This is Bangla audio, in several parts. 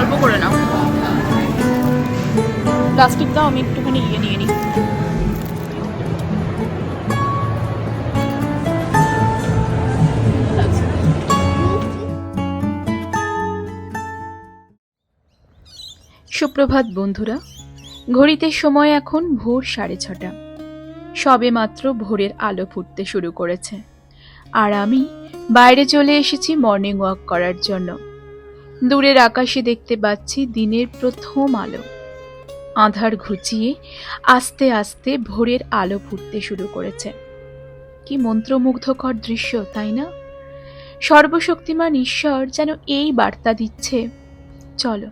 অল্প করে নাও। প্লাস্টিক দাও, আমি একটুখানি ইয়ে নিয়ে নিই। সুপ্রভাত বন্ধুরা, ঘড়িতে সময় এখন ভোর সাড়ে ছটা। সবে মাত্র ভোরের আলো ফুটতে শুরু করেছে। আর আমি বাইরে চলে এসেছি মর্নিং ওয়াক করার জন্য। দূরের আকাশে দেখতে পাচ্ছি দিনের প্রথম আলো। আধার ঘুচিয়ে আস্তে আস্তে ভোরের আলো ফুটতে শুরু করেছে। কি মন্ত্রমুগ্ধকর দৃশ্য, তাই না? সর্বশক্তিমান ঈশ্বর যেন এই বার্তা দিচ্ছে। চলো,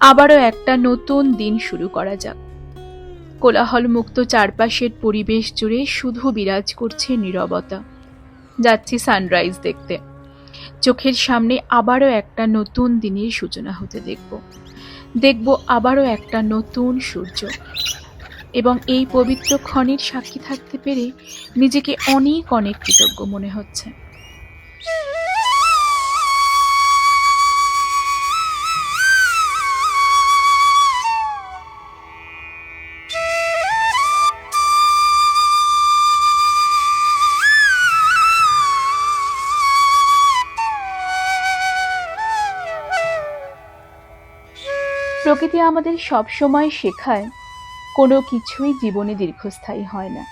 আবারও একটা নতুন দিন শুরু করা যাক। কোলাহলমুক্ত চারপাশের পরিবেশ জুড়ে শুধু বিরাজ করছে নীরবতা। যাচ্ছি সানরাইজ দেখতে। চোখের সামনে আবারও একটা নতুন দিনের সূচনা হতে দেখব। দেখব আবারও একটা নতুন সূর্য। এবং এই পবিত্র ক্ষণের সাক্ষী থাকতে পেরে নিজেকে অনেক অনেক কৃতজ্ঞ মনে হচ্ছে। প্রকৃতি আমাদের সব সময় শেখায়, কোনো কিছুই জীবনে দীর্ঘস্থায়ী হয় না।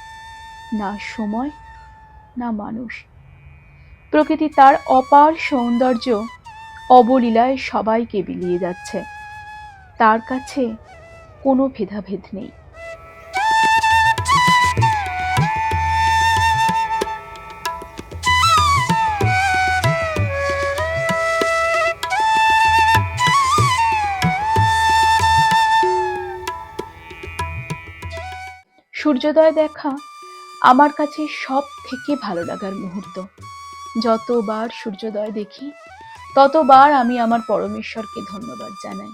না সময়, না মানুষ। প্রকৃতি তার অপার সৌন্দর্য, অবলীলায় সবাইকে বিলিয়ে যাচ্ছে। তার কাছে কোনো ভেদাভেদ নেই। সূর্যোদয় দেখা আমার কাছে সব থেকে ভালো লাগার মুহূর্ত। যতবার সূর্যোদয় দেখি, ততবার আমি আমার পরমেশ্বরকে ধন্যবাদ জানাই।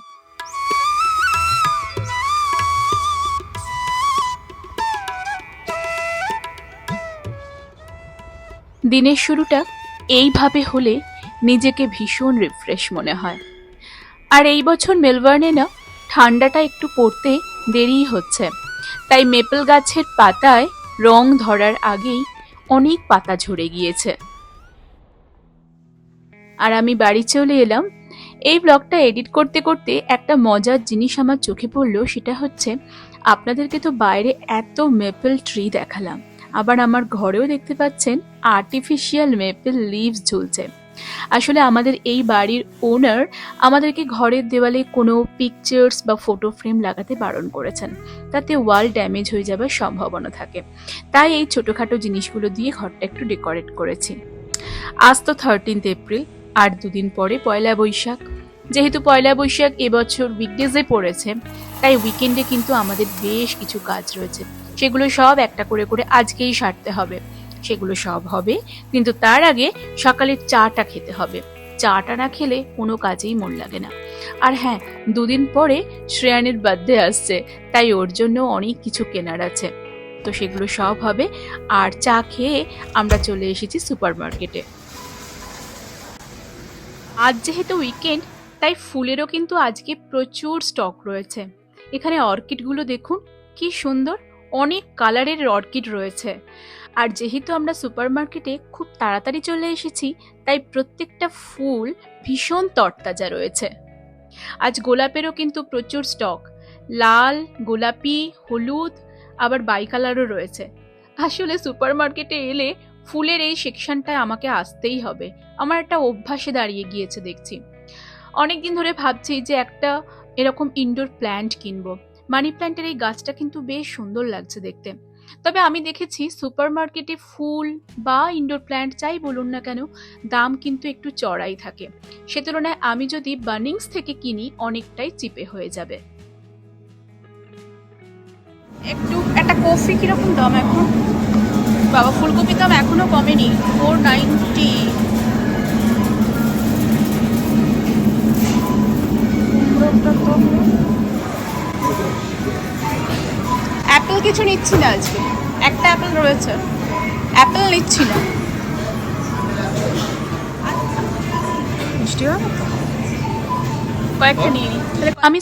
দিনের শুরুটা এইভাবে হলে নিজেকে ভীষণ রিফ্রেশ মনে হয়। আর এই বছর মেলবার্নে না, ঠান্ডাটা একটু পড়তে দেরিই হচ্ছে। তাই মেপল গাছের পাতায় রং ধরার আগেই অনেক পাতা ঝরে গিয়েছে। আর আমি বাড়ি চলে এলাম। এই ব্লগটা এডিট করতে করতে একটা মজার জিনিস আমার চোখে পড়ল, সেটা হচ্ছে আপনাদেরকে তো বাইরে এত মেপল ট্রি দেখালাম। আবার আমার ঘরেও দেখতে পাচ্ছেন আর্টিফিশিয়াল মেপল লিভস ঝুলছে। আসলে আমাদের এই বাড়ির ওনার আমাদেরকে ঘরের দেওয়ালে কোনো পিকচার্স বা ফটো ফ্রেম লাগাতে বারণ করেছেন। তাতে ওয়াল ড্যামেজ হয়ে যাবার সম্ভাবনা থাকে। তাই এই ছোটোখাটো জিনিসগুলো দিয়ে ঘরটা একটু ডেকোরেট করেছি। আজ তো থার্টিন্থ এপ্রিল আর দুদিন পরে পয়লা বৈশাখ। যেহেতু পয়লা বৈশাখ এবছর উইকডেজে পড়েছে, তাই উইকেন্ডে কিন্তু আমাদের বেশ কিছু কাজ রয়েছে। সেগুলো সব একটা করে করে আজকেই সারতে হবে। সেগুলো সব হবে, কিন্তু তার আগে সকালে চাটা খেতে হবে। চাটা না খেলে কোনো কাজেই মন লাগে না। আর হ্যাঁ দুদিন পরে শ্রেয়ানের বার্থডে আসছে, তাই ওর জন্য অনেক কিছু কেনার আছে। তো সেগুলো সব হবে, আর চা খেয়ে আমরা চলে এসেছি সুপার মার্কেটে আজ যেহেতু উইকেন্ড তাই ফুলেরও কিন্তু আজকে প্রচুর স্টক রয়েছে। এখানে অর্কিডগুলো দেখুন, কি সুন্দর, অনেক কালারের অর্কিড রয়েছে। আর যেহেতু আমরা সুপার মার্কেটে খুব তাড়াতাড়ি চলে এসেছি, তাই প্রত্যেকটা ফুল ভীষণ তরতাজা রয়েছে। আজ গোলাপেরও কিন্তু প্রচুর স্টক। লাল, গোলাপি, হলুদ, আবার বাই কালারও রয়েছে। আসলে সুপার মার্কেটে এলে ফুলের এই সেকশনটায় আমাকে আসতেই হবে। আমার একটা অভ্যাসে দাঁড়িয়ে গিয়েছে দেখছি। অনেকদিন ধরে ভাবছি যে একটা এরকম ইনডোর প্ল্যান্ট কিনবো। মানি প্ল্যান্টের এই গাছটা কিন্তু বেশ সুন্দর লাগছে দেখতে। তবে আমি দেখেছি সুপার মার্কেটে ফুল বা ইনডোর প্ল্যান্ট যাই বলুন না কেন, দাম কিন্তু একটু চড়াই থাকে। সে তুলনায় আমি যদি বার্নিংস থেকে কিনি, অনেকটাই চিপে হয়ে যাবে। একটু, একটা কফি কীরকম দাম এখন? বাবা, ফুলকপির দাম এখনও কমেনি ফোর নাইনটি অ্যাপেল কিছু নিচ্ছি না আজকে। একটা অ্যাপেল রয়েছে। অ্যাপেল নিচ্ছি না। হবে তো? কয়েকটা নিই আমি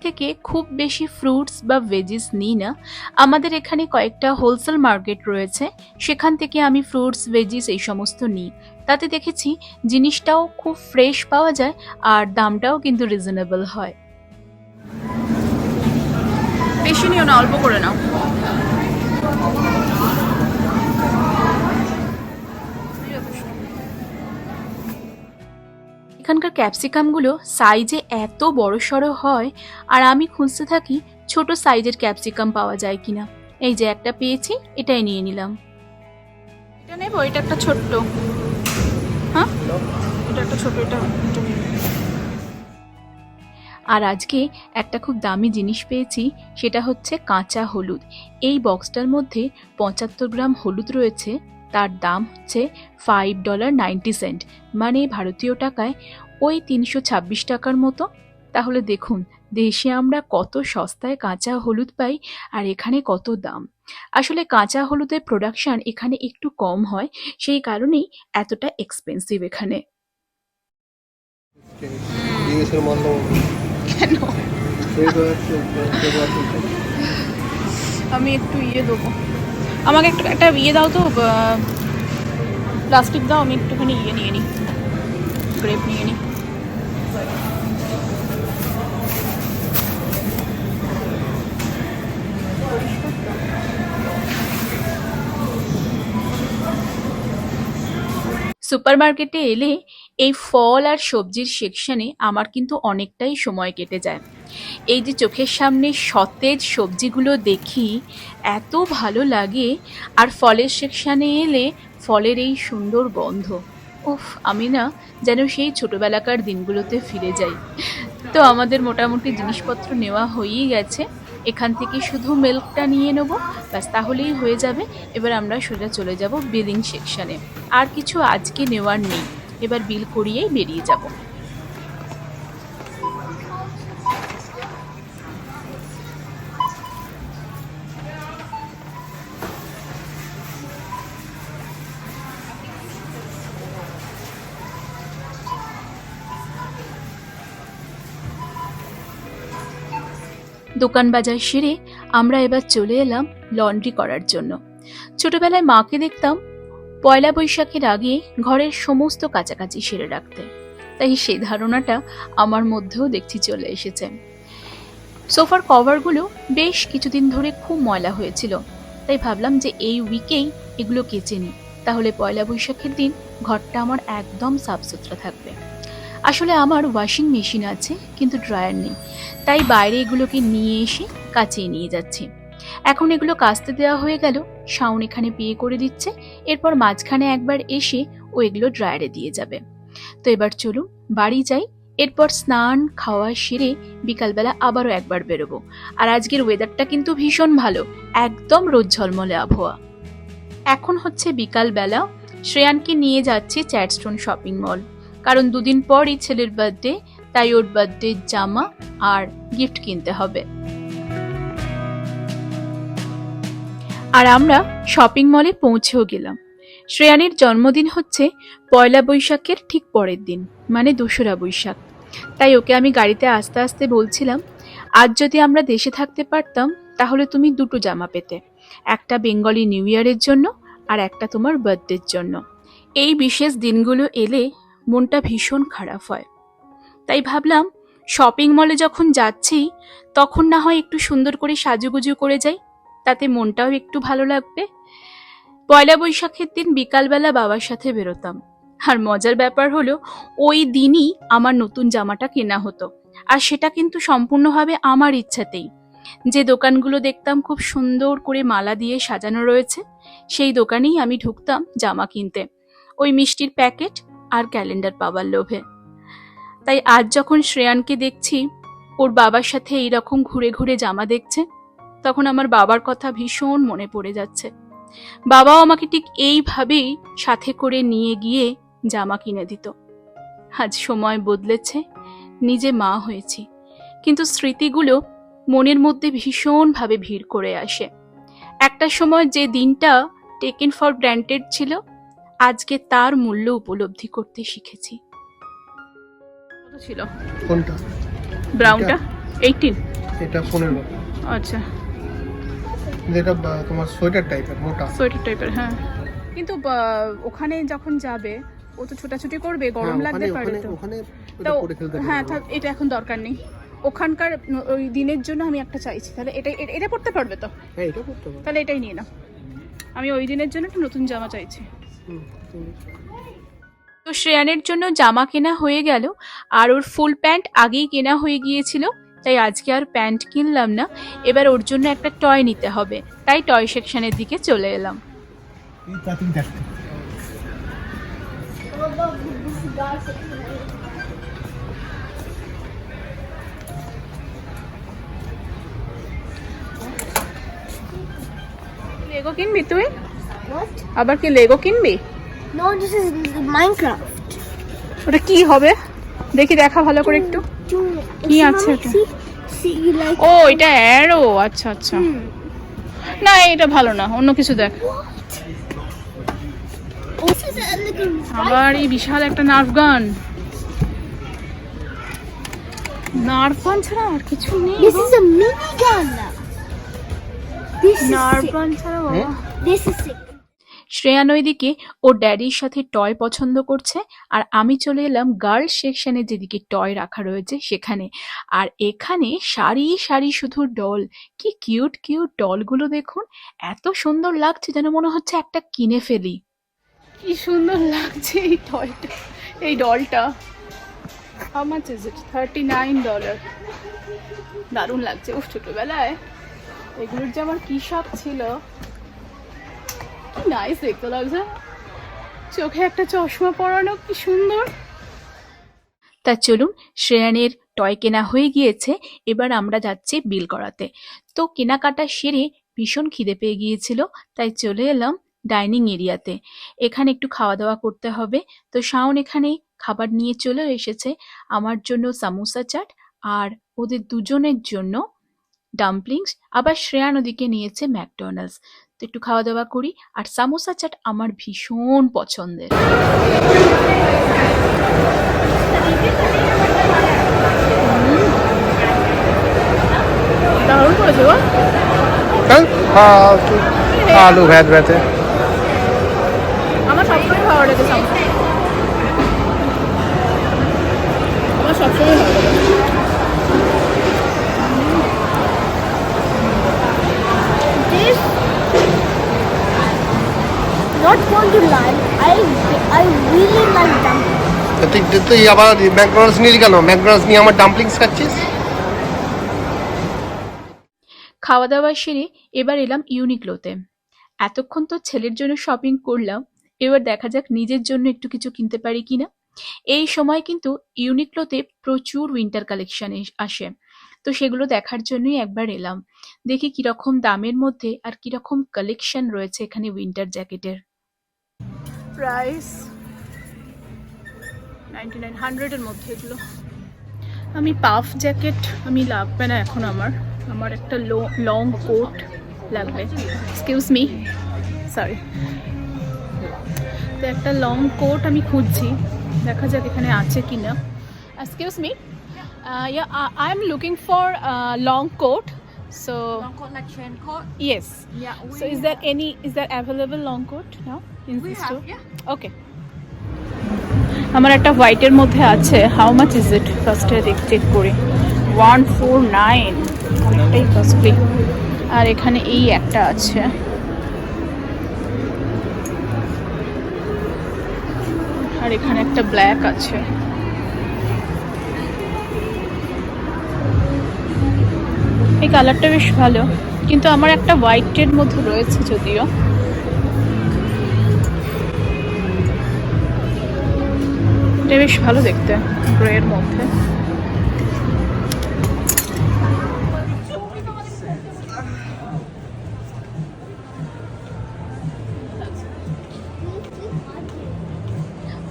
থেকে খুব বেশি ফ্রুটস বা ভেজিস নিই না। আমাদের এখানে কয়েকটা হোলসেল মার্কেট রয়েছে। সেখান থেকে আমি ফ্রুটস ভেজিস এই সমস্ত নিই। তাতে দেখেছি জিনিসটাও খুব ফ্রেশ পাওয়া যায় আর দামটাও কিন্তু রিজনেবল হয়। বেশি নিও না অল্প করে নাও। এখানকার ক্যাপসিকামগুলো সাইজে এত বড় সড়ো হয় আর আমি খুঁজতে থাকি ছোট সাইজের ক্যাপসিকাম পাওয়া যায় কিনা। এই যে একটা পেয়েছি এটাই নিয়ে নিলাম। এটা নেব? এটা একটা ছোট্ট। হ্যাঁ? এটা একটা ছোট এটা। আর আজকে একটা খুব দামি জিনিস পেয়েছি, সেটা হচ্ছে কাঁচা হলুদ। এই বক্সটার মধ্যে পঁচাত্তর গ্রাম হলুদ রয়েছে, তার দাম হচ্ছে ফাইভ ডলার নাইনটি সেন্ট মানে ভারতীয় টাকায় ওই তিনশো ছাব্বিশ টাকার মতো। তাহলে দেখুন, দেশে আমরা কত সস্তায় কাঁচা হলুদ পাই আর এখানে কত দাম। আসলে কাঁচা হলুদের প্রোডাকশান এখানে একটু কম হয়, সেই কারণেই এতটা এক্সপেন্সিভ এখানে। কেন। আমি একটু ইয়ে দেবো আমাকে একটু একটা ইয়ে দাও তো প্লাস্টিক দাও, আমি একটুখানি ইয়ে নিয়ে নিই গ্রেপ নিয়ে নিই সুপারমার্কেটে এলে এই ফল আর সবজির সেকশনে আমার কিন্তু অনেকটাই সময় কেটে যায়। এই যে চোখের সামনে সতেজ সবজিগুলো দেখি, এত ভালো লাগে, আর ফলের সেকশানে এলে ফলের এই সুন্দর গন্ধ। উফ, আমি না যেন সেই ছোটোবেলাকার দিনগুলোতে ফিরে যাই। তো আমাদের মোটামুটি জিনিসপত্র নেওয়া হয়েই গেছে। এখান থেকে শুধু মিল্কটা নিয়ে নেব, ব্যাস তাহলেই হয়ে যাবে। এবার আমরা সোজা চলে যাব বিলিং সেকশানে। আর কিছু আজকে নেওয়ার নেই। এবার বিল করিয়েই বেরিয়ে যাব। দোকান বাজার সেরে আমরা এবার চলে এলাম লন্ড্রি করার জন্য। ছোটবেলায় মাকে দেখতাম পয়লা বৈশাখের আগে ঘরের সমস্ত কাছাকাছি সেরে রাখতে। তাই সেই ধারণাটা আমার মধ্যেও দেখছি চলে এসেছে। সোফার কভারগুলো বেশ কিছুদিন ধরে খুব ময়লা হয়েছিল। তাই ভাবলাম যে এই উইকেই এগুলো কেচে নিই। তাহলে পয়লা বৈশাখের দিন ঘরটা আমার একদম সাফ সুতরা থাকবে। আসলে আমার ওয়াশিং মেশিন আছে, কিন্তু ড্রায়ার নেই। তাই বাইরে এগুলোকে নিয়ে এসে কাচিয়ে নিয়ে যাচ্ছি। এখন এগুলো কাস্তে দেওয়া হয়ে গেল। শাওন এখানে বিয়ে করে দিচ্ছে। এরপর মাঝখানে একবার এসে ও এগুলো ড্রায়ারে দিয়ে যাবে। তো এবার চলুন, বাড়ি যাই। এরপর স্নান, খাওয়া সেরে বিকালবেলা আবারও একবার বেরোবো। আর আজকের ওয়েদারটা কিন্তু ভীষণ ভালো। একদম রোদ ঝলমলে আবহাওয়া। এখন হচ্ছে বিকালবেলা। শ্রেয়ানকে নিয়ে যাচ্ছি চ্যাটস্টোন শপিং মল। কারণ দুদিন পরই ছেলের বার্থডে তাই ওর বার্থডে জামা আর গিফট কিনতে হবে। আর আমরা শপিং মলে পৌঁছেও গেলাম। শ্রেয়ানের জন্মদিন হচ্ছে পয়লা বৈশাখের ঠিক পরের দিন মানে দোসরা বৈশাখ। তাই ওকে আমি গাড়িতে আস্তে আস্তে বলছিলাম, আজ যদি আমরা দেশে থাকতে পারতাম, তাহলে তুমি দুটো জামা পেতে। একটা বেঙ্গলি নিউ ইয়ারের জন্য আর একটা তোমার বার্থডের জন্য। এই বিশেষ দিনগুলো এলে মনটা ভীষণ খারাপ হয়। তাই ভাবলাম শপিং মলে যখন যাচ্ছি, তখন না হয় একটু সুন্দর করে সাজুগুজু করে যাই তাতে মনটাও একটু ভালো লাগবে। পয়লা বৈশাখের দিন বিকালবেলা বাবার সাথে বেরোতাম। আর মজার ব্যাপার হলো, ওই দিনই আমার নতুন জামাটা কেনা হতো। আর সেটা কিন্তু সম্পূর্ণভাবে আমার ইচ্ছাতেই। যে দোকানগুলো দেখতাম খুব সুন্দর করে মালা দিয়ে সাজানো রয়েছে, সেই দোকানেই আমি ঢুকতাম জামা কিনতে। ওই মিষ্টির প্যাকেট আর ক্যালেন্ডার পাওয়ার লোভে। তাই আজ যখন শ্রেয়ানকে দেখছি, ওর বাবার সাথে এইরকম ঘুরে ঘুরে জামা দেখছে তখন আমার বাবার কথা ভীষণ মনে পড়ে যাচ্ছে। বাবাও আমাকে ঠিক এইভাবেই সাথে করে নিয়ে গিয়ে জামা কিনে দিত। আজ সময় বদলেছে নিজে মা হয়েছি কিন্তু স্মৃতিগুলো মনের মধ্যে ভীষণভাবে ভিড় করে আসে। একটা সময় যে দিনটা টেকেন ফর গ্র্যান্টেড ছিল আজকে তার মূল্য উপলব্ধি করতে শিখেছি। ছিল কোনটা? ব্রাউনটা এইটিন এটা পনেরো। আচ্ছা। বা- তোমার সোয়েটার টাইপের মোটা। সোয়েটার টাইপের হ্যাঁ। কিন্তু ওখানে যখন যাবে ও তো ছোটাছুটি করবে গরম হ্যাঁ, লাগতে পারে তো। ওখানে তো হ্যাঁ এটা এখন দরকার নেই। ওখানকার ওই দিনের জন্য আমি একটা চাইছি। তাহলে এটা এটা পড়তে পারবে তো? হ্যাঁ এটা করতে পারবে। তাহলে এটাই নিয়ে নাও। আমি ওই দিনের জন্য একটা নতুন জামা চাইছি। তো শ্রেয়ানের জন্য জামা কেনা হয়ে গেল আর ওর ফুল প্যান্ট আগেই কেনা হয়ে গিয়েছিল। তাই আজকে আর প্যান্ট কিনলাম না। এবার ওর জন্য একটা টয় নিতে হবে। তাই টয় সেকশনের দিকে চলে এলাম। লেগো কিনবি তুই? আবার কি লেগো কিনবি? No, this is Minecraft. ওটা কি হবে? দেখি দেখা ভালো করে একটু। কি আছে এটা? ও এটা অ্যারো আচ্ছা আচ্ছা Hmm. না এটা ভালো না অন্য কিছু দেখ. আবার এই বিশাল একটা নার্ভ গান নার্ভ গান ছাড়া আর কিছু নেই This is a minigun. This is Nerf. Gun ছাড়া বাবা This is sick. শ্রেয়ান ওইদিকে ওর ড্যাডির সাথে টয় পছন্দ করছে, আর আমি চলে এলাম গার্লস সেকশনে যেদিকে টয় রাখা রয়েছে সেখানে। আর এখানে সারি সারি শুধু ডল। কি কিউট কিউট ডলগুলো দেখুন। এত সুন্দর লাগছে যেন মনে হচ্ছে একটা কিনে ফেলি। কি সুন্দর লাগছে এই টয়টা, এই ডলটা। How much is it thirty nine dollar দারুণ লাগছে। উফ, ছোটবেলায়। এগুলোর যে আমার কি শখ ছিল কি নাইস দেখতে লাগছে। চোখে একটা চশমা পরানো, কি সুন্দর। তা চলুন, শ্রেয়ানের টয় কেনা হয়ে গিয়েছে, এবার আমরা যাচ্ছি বিল করাতে। তো কেনাকাটা সেরে ভীষণ খিদে পেয়ে গিয়েছিল, তাই চলে এলাম ডাইনিং এরিয়াতে। এখানে একটু খাওয়া দাওয়া করতে হবে। তো শাওন এখানে খাবার নিয়ে চলে এসেছে। আমার জন্য সামোসা চাট আর ওদের দুজনের জন্য ডাম্পলিংস আবার শ্রেয়া নদীকে নিয়েছে ম্যাকডোনাল্ডস। তো একটু খাওয়া দাওয়া করি আর সামোসা চাট আমার ভীষণ পছন্দের। দারুণ করেছে আলু ভ্যাত ভ্যাতে আমার সবসময় লাগে সামোসা। আমার সবসময় ভালো লাগে This. Not going to lie. I I really like dumplings. তুই তুই আবার ম্যাকডোনাল্ডস নিলি কেন? ম্যাকডোনাল্ডস নিয়ে আমার ডাম্পলিংস খাচ্ছিস? খাওয়া দাওয়া সেরে এবার এলাম ইউনিক্লোতে এতক্ষণ তো ছেলের জন্য শপিং করলাম এবার দেখা যাক নিজের জন্য একটু কিছু কিনতে পারি কিনা। এই সময় কিন্তু ইউনিক্লোতে প্রচুর উইন্টার কালেকশন আসে। তো সেগুলো দেখার জন্যই একবার এলাম। দেখি কীরকম দামের মধ্যে আর কীরকম কালেকশন রয়েছে এখানে উইন্টার জ্যাকেটের প্রাইস নাইনটি নাইন হান্ড্রেডের মধ্যে এগুলো। আমি পাফ জ্যাকেট, আমি লাগবে না এখন আমার। আমার একটা লং কোট লাগবে। এক্সকিউজ মি সরি তো একটা লং কোট আমি খুঁজছি। দেখা যাক এখানে আছে কি না excuse me I am looking for long coat so Long coat like trench coat. Yes Yeah, we so is that any is that available long coat now in we this have yeah. Okay আমার একটা হোয়াইটের মধ্যে আছে। হাউ মাচ ইজ ইট ফার্স্টে দেখ চেক করি। ওয়ান ফোর নাইন অনেকটাই কস্টলি আর এখানে এই একটা আছে। আর এখানে একটা ব্ল্যাক আছে। এই কালারটা বেশ ভালো, কিন্তু আমার একটা হোয়াইটের মধ্যে রয়েছে যদিও। এটা বেশ ভালো দেখতে গ্রের মধ্যে।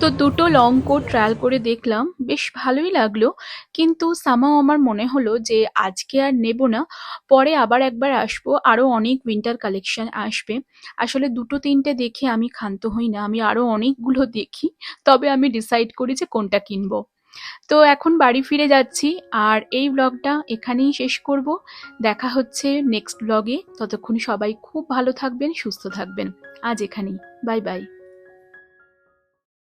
তো দুটো লং কোট ট্রায়াল করে দেখলাম, বেশ ভালোই লাগল। কিন্তু সামাও আমার মনে হলো যে আজকে আর নেব না, পরে আবার একবার আসব আরও অনেক উইন্টার কালেকশন আসবে। আসলে দুটো তিনটে দেখে আমি ক্ষান্ত হই না, আমি আরও অনেকগুলো দেখি, তবে আমি ডিসাইড করি যে কোনটা কিনবো। তো এখন বাড়ি ফিরে যাচ্ছি, আর এই ব্লগটা এখানেই শেষ করব। দেখা হচ্ছে নেক্সট ব্লগে ততক্ষণ সবাই খুব ভালো থাকবেন, সুস্থ থাকবেন। আজ এখানেই। Bye bye